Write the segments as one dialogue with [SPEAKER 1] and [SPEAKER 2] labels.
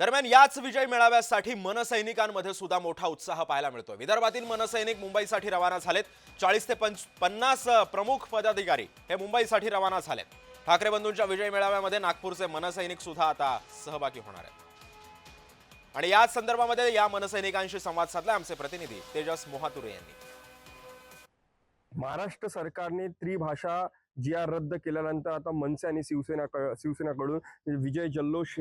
[SPEAKER 1] दरम्यान याच विजय मेळाव्यासाठी मनसैनिकांमध्ये सुद्धा मोठा उत्साह पाहायला मिळतोय. विदर्भातील मनसैनिक मुंबईसाठी रवाना झालेत. चाळीस ते पंच पन्नास प्रमुख पदाधिकारी हे मुंबईसाठी रवाना झालेत. ठाकरे बंधूंच्या विजय मेळाव्यामध्ये नागपूरचे मनसैनिक सुद्धा आता सहभागी होणार आहेत. आणि याच संदर्भामध्ये या मनसैनिकांशी संवाद साधला आमचे प्रतिनिधी तेजस मोहातुरे यांनी.
[SPEAKER 2] महाराष्ट्र सरकारने त्रिभाषा जी आर रद्द केल्यानंतर आता मनसे आणि शिवसेना शिवसेनाकडून विजय जल्लोष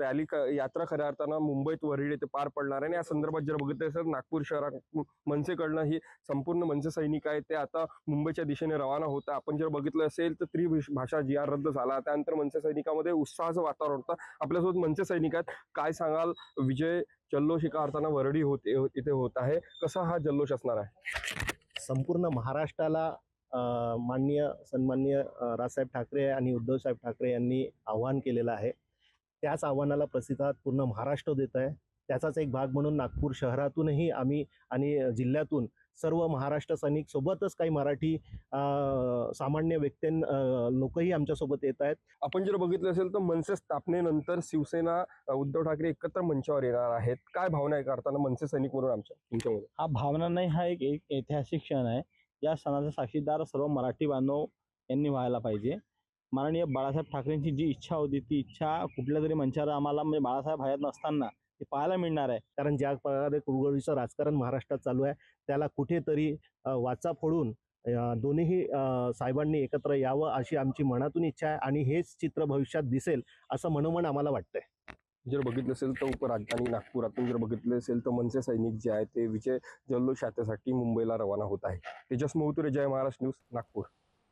[SPEAKER 2] रॅली क- यात्रा खऱ्या अर्थानं मुंबईत वरळी येथे पार पडणार आहे. आणि या संदर्भात जर बघितलं असेल नागपूर शहरात मनसेकडनं ही संपूर्ण मनसे सैनिक आहे ते आता मुंबईच्या दिशेने रवाना होतं आपण जर बघितलं असेल तर त्रिभाषा जी आर रद्द झाला त्यानंतर मनसे सैनिकामध्ये उत्साहाचं वातावरण होतं. आपल्यासोबत मनसे सैनिक आहेत. काय सांगाल? विजय जल्लोष एका अर्थानं वरळी होते इथे होत आहे. कसा हा जल्लोष असणार आहे?
[SPEAKER 3] संपूर्ण महाराष्ट्राला माननीय सन्माननीय राजसाहेब ठाकरे आणि उद्धवसाहेब ठाकरे यांनी आव्हान केलेलं आहे. त्याच आव्हानाला प्रतिसाद पूर्ण महाराष्ट्र देत आहे. त्याचाच एक भाग म्हणून नागपूर शहरातूनही आम्ही आणि जिल्ह्यातून सर्व महाराष्ट्र सैनिक सोबतच काही मराठी अ, सामान्य व्यक्तीं अ, लोकही आमच्यासोबत येत आहेत.
[SPEAKER 2] आपण जर बघितलं असेल तर मनसे स्थापनेनंतर शिवसेना उद्धव ठाकरे एकत्र मंचावर येणार आहेत. काय भावना आहे करताना मनसे सैनिक म्हणून आमच्या तुमच्यामध्ये?
[SPEAKER 4] हा भावना नाही हा एक एक ऐतिहासिक क्षण आहे. या सणाचा साक्षीदार सर्व मराठी बांधव यांनी व्हायला पाहिजे. माननीय बाळासाहेब ठाकरेंची जी इच्छा होती ती इच्छा कुठल्या तरी मंचावर आम्हाला म्हणजे बाळासाहेब हयात नसताना हे पाहायला मिळणार आहे.
[SPEAKER 3] कारण ज्या प्रकारे कुरगळीचं राजकारण महाराष्ट्रात चालू आहे त्याला कुठेतरी वाचा फोडून दोन्हीही साहेबांनी एकत्र यावं अशी आमची मनातून इच्छा आहे आणि हेच चित्र भविष्यात दिसेल असं मनोमन आम्हाला वाटतंय.
[SPEAKER 2] जर बघितलं असेल तर उपराजधानी नागपुरातून जर बघितलं असेल तर मनसे सैनिक जे आहे ते विजय जल्लोष यात्रेसाठी मुंबईला रवाना होत आहे तेजस मोहतुरे जय महाराष्ट्र न्यूज नागपूर.